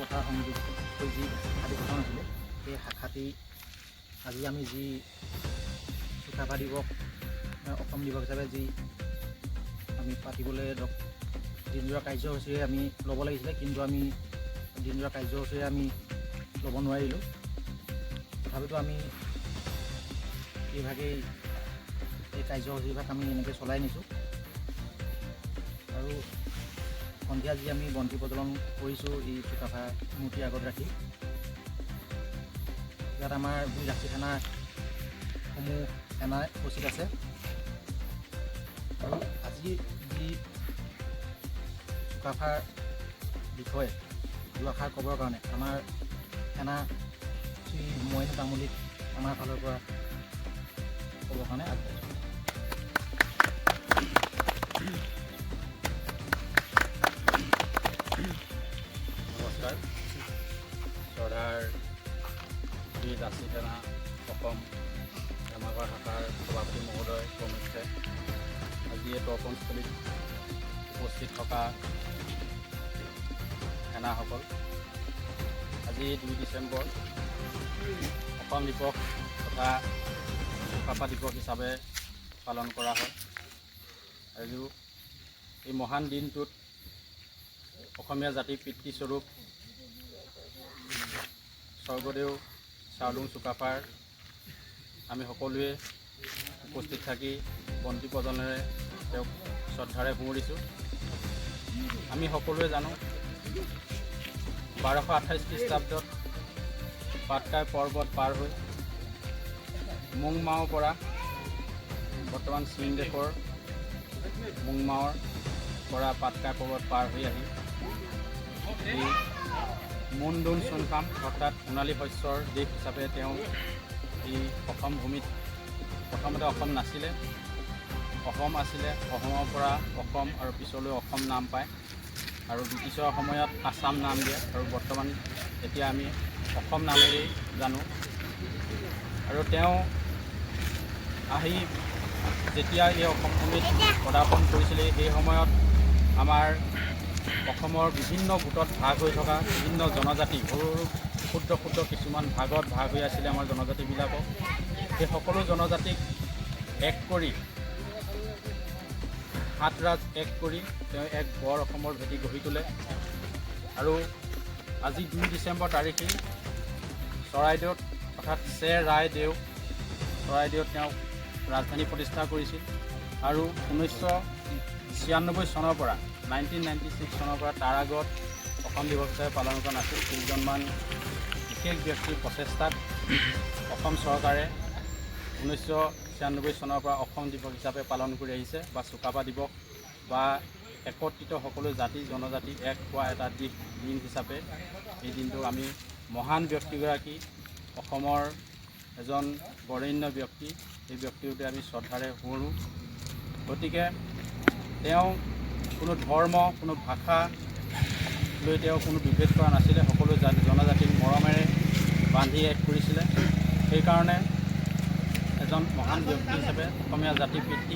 পথাৰ সংযোগ হৈ যি শাখাটি গঠন হৈছিলে সেই শাখাটি আজি আমি যি চুকাফা দিৱস অসম দিৱস হিচাপে যি আমি পাতিবলৈ দিনজোৰা কাৰ্যসূচীৰে আমি ল'ব লাগিছিলে, কিন্তু আমি দিনজোৰা কাৰ্যসূচীৰে আমি ল'ব নোৱাৰিলোঁ। তথাপিতো আমি এইভাগেই এই কাৰ্যসূচীভাগ আমি এনেকৈ চলাই নিছোঁ। আৰু সন্ধিয়া যি আমি বন্তি প্ৰজ্বলন কৰিছোঁ এই চুকাফা মূৰ্তিৰ আগত ৰাখি, ইয়াত আমাৰ দুই ৰাশি থানাসমূহ সেনা উপস্থিত আছে। আৰু আজি যি চুকাফাৰ বিষয়ে, দুআষাৰ ক'বৰ কাৰণে আমাৰ সেনা শ্ৰী মহেন্দ্ৰ তামুলীক আমাৰ ফালৰ পৰা ক'বৰ কাৰণে আগবাঢ়িছোঁ। শ্ৰী লাচি সেনা অসম ধৰ্মাগৰ শাখাৰ সভাপতি মহোদয় প্ৰমুখ্যে আজি এই তৰ্পণস্থলীত উপস্থিত থকা সেনাসকল। আজি দুই ডিচেম্বৰ, অসম দিৱস তথা চুকাফা দিৱস হিচাপে পালন কৰা হয়। আৰু এই মহান দিনটোত অসমীয়া জাতিৰ পিতৃস্বৰূপ স্বৰ্গদেউ চাওলুং চুকাফাৰ। আমি সকলোৱে উপস্থিত থাকি বন্তি প্ৰজনেৰে তেওঁক শ্ৰদ্ধাৰে সুঁৱৰিছোঁ আমি সকলোৱে জানো, বাৰশ আঠাইছ খ্ৰীষ্টাব্দত পাটকাই পৰ্বত পাৰ হৈ মুংমাওৰ পৰা বৰ্তমান চীন দেশৰ মুংমাওৰ পৰা পাটকাই পৰ্বত পাৰ হৈ আহি মুনডুন চুনকাম অৰ্থাৎ সোণালী শস্যৰ দেশ হিচাপে তেওঁ এই অসম ভূমিত প্ৰথমতে অসম নাছিলে অসম আছিলে অসমৰ পৰা অসম আৰু পিছলৈ অসম নাম পায় আৰু ব্ৰিটিছৰ সময়ত আছাম নাম দিয়ে আৰু বৰ্তমান এতিয়া আমি অসম নামেৰেই জানো। আৰু তেওঁ আহি যেতিয়া এই অসম ভূমিত পদাৰ্পণ কৰিছিলে সেই সময়ত আমাৰ অসমৰ বিভিন্ন গোটত ভাগ হৈ থকা বিভিন্ন জনজাতি সৰু সৰু ক্ষুদ্ৰ ক্ষুদ্ৰ কিছুমান ভাগত ভাগ হৈ আছিলে আমাৰ জনজাতিবিলাকক। সেই সকলো জনজাতিক এক কৰি সাত ৰাজ এক কৰি তেওঁ এক বৰ অসমৰ ভেটি গঢ়ি তোলে। আৰু আজি দুই ডিচেম্বৰ তাৰিখে চৰাইদেউত অৰ্থাৎ চে ৰাই দেউ চৰাইদেউত তেওঁ ৰাজধানী প্ৰতিষ্ঠা কৰিছিল। আৰু ঊনৈছশ ছিয়ান্নব্বৈ চনৰ পৰা নাইনটিন নাইণ্টি ছিক্স চনৰ পৰা তাৰ আগত অসম দিৱস হিচাপে পালন কৰা নাছিল, কেইজনমান বিশেষ ব্যক্তিৰ প্ৰচেষ্টাত অসম চৰকাৰে ঊনৈছশ ছিয়ান্নব্বৈ চনৰ পৰা অসম দিৱস হিচাপে পালন কৰি আহিছে, বা চুকাফা দিৱস, বা একত্ৰিত সকলো জাতি, জনজাতি এক হোৱা এটা দিশ, দিন হিচাপে। এই দিনটো আমি মহান ব্যক্তিগৰাকী, অসমৰ এজন বৰেণ্য ব্যক্তি এই ব্যক্তিৰ আমি শ্ৰদ্ধাৰে সোঁৱৰোঁ। গতিকে তেওঁ কোনো ধৰ্ম কোনো ভাষা লৈ তেওঁ কোনো বিভেদ কৰা নাছিলে। সকলো জাতি জনজাতিক মৰমেৰে বান্ধি এক কৰিছিলে। সেইকাৰণে এজন মহান ব্যক্তি হিচাপে অসমীয়া জাতিৰ পিতৃ